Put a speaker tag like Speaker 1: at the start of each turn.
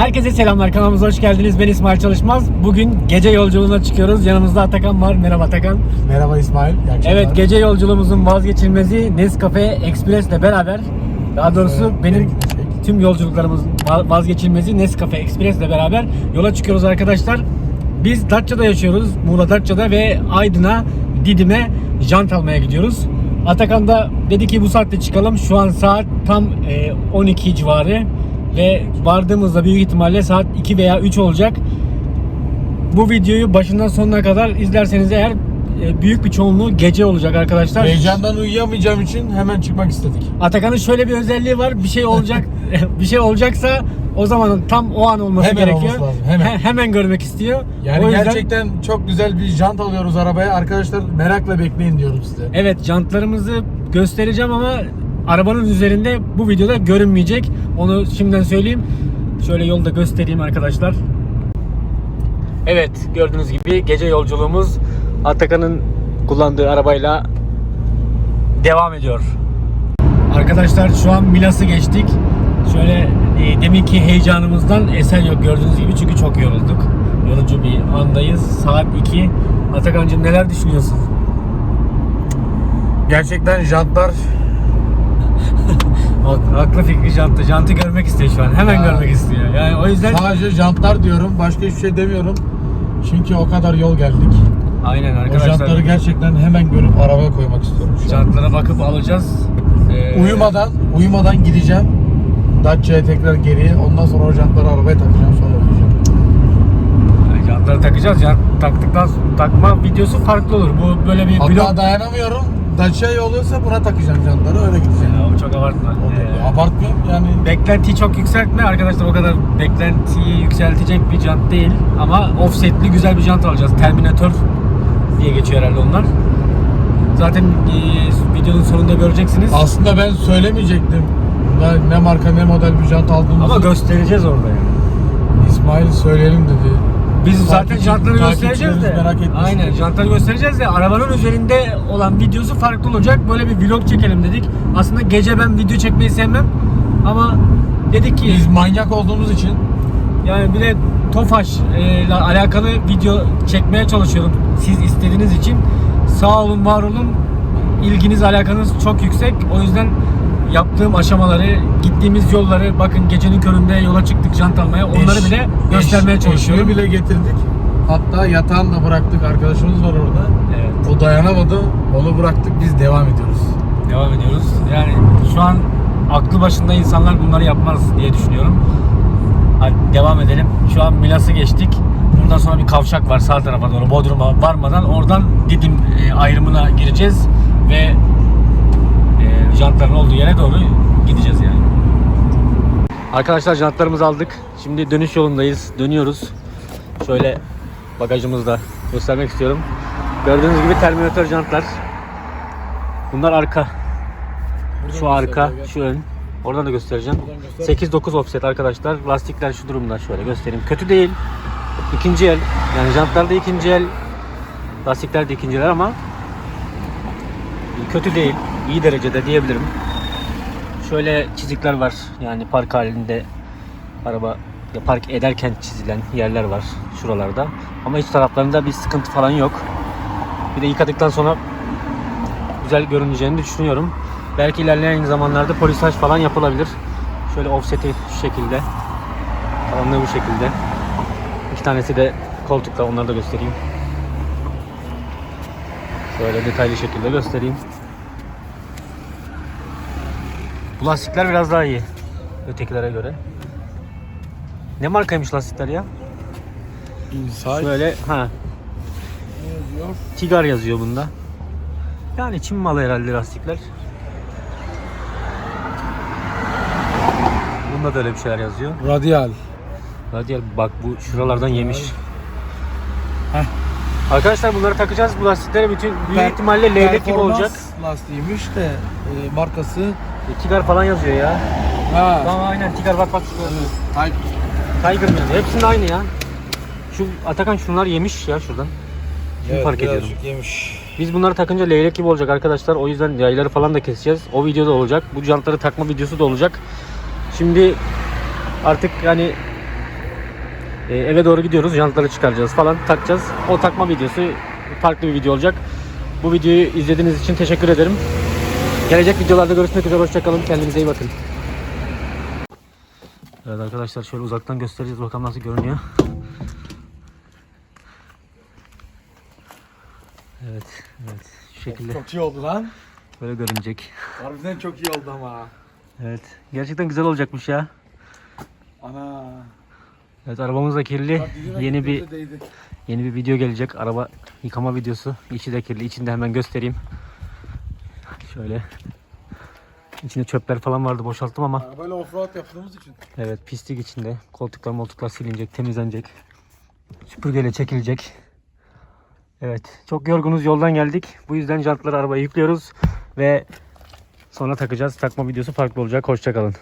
Speaker 1: Herkese selamlar kanalımıza hoş geldiniz. Ben İsmail Çalışmaz. Bugün gece yolculuğuna çıkıyoruz. Yanımızda Atakan var. Merhaba Atakan.
Speaker 2: Merhaba İsmail. iyi akşamlar.
Speaker 1: Evet gece yolculuğumuzun vazgeçilmezi Nescafe Express ile beraber daha doğrusu benim
Speaker 2: gidecek.
Speaker 1: tüm yolculuklarımızın va- vazgeçilmezi Nescafe Express ile beraber yola çıkıyoruz arkadaşlar. Biz Datça'da yaşıyoruz. Muğla Datça'da ve Aydın'a, Didim'e jant almaya gidiyoruz. Atakan da dedi ki bu saatte çıkalım. Şu an saat tam e, 12 civarı ve vardığımızda büyük ihtimalle saat 2 veya 3 olacak. Bu videoyu başından sonuna kadar izlerseniz eğer e, büyük bir çoğunluğu gece olacak arkadaşlar.
Speaker 2: Heyecandan uyuyamayacağım için hemen çıkmak istedik.
Speaker 1: Atakan'ın şöyle bir özelliği var. Bir şey olacak, bir şey olacaksa o zaman tam o an olması
Speaker 2: Hemen
Speaker 1: gerekiyor.
Speaker 2: olması lazım, hemen.
Speaker 1: He- hemen görmek istiyor.
Speaker 2: Yani
Speaker 1: o yüzden
Speaker 2: gerçekten çok güzel bir jant alıyoruz arabaya. Arkadaşlar merakla bekleyin diyorum size.
Speaker 1: evet jantlarımızı göstereceğim ama arabanın üzerinde bu videoda görünmeyecek. Onu şimdiden söyleyeyim. Şöyle yolda göstereyim arkadaşlar. Evet gördüğünüz gibi gece yolculuğumuz Atakan'ın kullandığı arabayla devam ediyor. Arkadaşlar şu an Milas'ı geçtik. Şöyle e, deminki heyecanımızdan eser yok gördüğünüz gibi çünkü çok yorulduk. Yorucu bir andayız. Saat 2. Atakan'cığım neler düşünüyorsun?
Speaker 2: Gerçekten jantlar
Speaker 1: Aklı fikri jantı. Jantı görmek istiyor şu an. Hemen
Speaker 2: Ya.
Speaker 1: görmek istiyor. Yani o yüzden
Speaker 2: sadece jantlar diyorum. Başka hiçbir şey demiyorum. Çünkü o kadar yol geldik.
Speaker 1: aynen
Speaker 2: O jantları
Speaker 1: arkadaşlar.
Speaker 2: gerçekten hemen görüp arabaya koymak istiyorum şu an.
Speaker 1: Jantlara bakıp alacağız. Ee,
Speaker 2: Uyumadan, uyumadan gideceğim. Dacia'ya tekrar geriye. Ondan sonra o jantları arabaya takacağım sonra uyuyacağım.
Speaker 1: Jantları takacağız. Jant taktıktan sonra takma videosu farklı olur. Bu böyle bir
Speaker 2: Hatta
Speaker 1: vlog.
Speaker 2: dayanamıyorum. Dacia'ya oluyorsa buna takacağım jantları öyle gideceğim.
Speaker 1: Ya, o çok abartma.
Speaker 2: O da-
Speaker 1: Ee,
Speaker 2: Abartmıyorum yani.
Speaker 1: Beklentiyi çok yükseltme arkadaşlar o kadar beklentiyi yükseltecek bir jant değil ama offsetli güzel bir jant alacağız. Terminator diye geçiyor herhalde onlar. Zaten e, videonun sonunda göreceksiniz.
Speaker 2: Aslında ben söylemeyecektim. Ne, ne marka ne model bir jant aldığımızı.
Speaker 1: Ama göstereceğiz orada yani.
Speaker 2: İsmail söyleyelim dedi.
Speaker 1: Biz zaten jantları göstereceğiz de.
Speaker 2: merak etmesin.
Speaker 1: Aynen jantları göstereceğiz de arabanın üzerinde olan videosu farklı olacak. Böyle bir vlog çekelim dedik. Aslında gece ben video çekmeyi sevmem ama dedik ki
Speaker 2: Biz manyak olduğumuz için
Speaker 1: Yani bir de Tofaş e, ile alakalı video çekmeye çalışıyorum siz istediğiniz için. Sağ olun, var olun. İlginiz, alakanız çok yüksek. O yüzden yaptığım aşamaları, gittiğimiz yolları, bakın gecenin köründe yola çıktık jant almaya. Onları
Speaker 2: eş-
Speaker 1: bile göstermeye çalışıyorum.
Speaker 2: eşimi bile getirdik. Hatta yatağını da bıraktık. Arkadaşımız var orada.
Speaker 1: Evet,
Speaker 2: O dayanamadı. Onu bıraktık. Biz devam ediyoruz.
Speaker 1: devam ediyoruz. Yani şu an aklı başında insanlar bunları yapmaz diye düşünüyorum. Hadi devam edelim. Şu an Milas'ı geçtik. Buradan sonra bir kavşak var sağ tarafa doğru Bodrum'a varmadan oradan Didim e, ayrımına gireceğiz ve jantların olduğu yere doğru gideceğiz yani. Arkadaşlar jantlarımızı aldık. Şimdi dönüş yolundayız. Dönüyoruz. Şöyle bagajımızda göstermek istiyorum. Gördüğünüz gibi Terminator jantlar. Bunlar arka. Şu arka, şu ön. Oradan da göstereceğim. 8-9 offset arkadaşlar. Lastikler şu durumda şöyle göstereyim. Kötü değil. İkinci el. Yani jantlar da ikinci el. Lastikler de ikinci el ama kötü değil. İyi derecede diyebilirim. Şöyle çizikler var. Yani park halinde araba ya park ederken çizilen yerler var şuralarda. Ama iç taraflarında bir sıkıntı falan yok. Bir de yıkadıktan sonra güzel görüneceğini düşünüyorum. Belki ilerleyen zamanlarda polisaj falan yapılabilir. Şöyle offset'i şu şekilde. Kalanlığı bu şekilde. İki tanesi de koltukta onları da göstereyim. Şöyle detaylı şekilde göstereyim. Bu lastikler biraz daha iyi. Ötekilere göre. Ne markaymış lastikler ya?
Speaker 2: İnsan
Speaker 1: Şöyle ha Tigar yazıyor bunda. Yani Çin malı herhalde lastikler. Bunda da öyle bir şeyler yazıyor.
Speaker 2: Radial.
Speaker 1: Radial bak bu şuralardan yemiş.
Speaker 2: Heh.
Speaker 1: Arkadaşlar bunları takacağız. Bu lastikleri bütün büyük
Speaker 2: Per-
Speaker 1: ihtimalle leylek gibi olacak.
Speaker 2: lastiğiymiş de e, markası.
Speaker 1: E, Tigar falan yazıyor ya.
Speaker 2: Ha.
Speaker 1: Tamam aynen Tigar bak bak. Tiger mı yazıyor? Hepsinin aynı ya. Şu Atakan şunlar yemiş ya şuradan. Şimdi fark ediyorum.
Speaker 2: yemiş.
Speaker 1: Biz bunları takınca leylek gibi olacak arkadaşlar. O yüzden yayları falan da keseceğiz. O videoda olacak. Bu jantları takma videosu da olacak. Şimdi artık yani Ee, eve doğru gidiyoruz. Jantları çıkaracağız falan takacağız. O takma videosu farklı bir video olacak. Bu videoyu izlediğiniz için teşekkür ederim. Gelecek videolarda görüşmek üzere. Hoşçakalın. Kendinize iyi bakın. Evet arkadaşlar şöyle uzaktan göstereceğiz. Bakalım nasıl görünüyor. Evet, evet. Şu şekilde
Speaker 2: Çok iyi oldu lan.
Speaker 1: böyle görünecek.
Speaker 2: Harbiden çok iyi oldu ama.
Speaker 1: Evet. Gerçekten güzel olacakmış ya.
Speaker 2: Ana.
Speaker 1: Evet arabamız da kirli.
Speaker 2: Bak,
Speaker 1: Yeni bir
Speaker 2: değdi.
Speaker 1: yeni bir video gelecek. Araba yıkama videosu. İçi de kirli. İçini de hemen göstereyim. Şöyle. İçinde çöpler falan vardı. Boşalttım ama
Speaker 2: Arabayla offroad yaptığımız için.
Speaker 1: evet pislik içinde. Koltuklar moltuklar silinecek, temizlenecek. Süpürgeyle çekilecek. Evet. Çok yorgunuz. Yoldan geldik. Bu yüzden jantları arabaya yüklüyoruz ve sonra takacağız. Takma videosu farklı olacak. Hoşçakalın.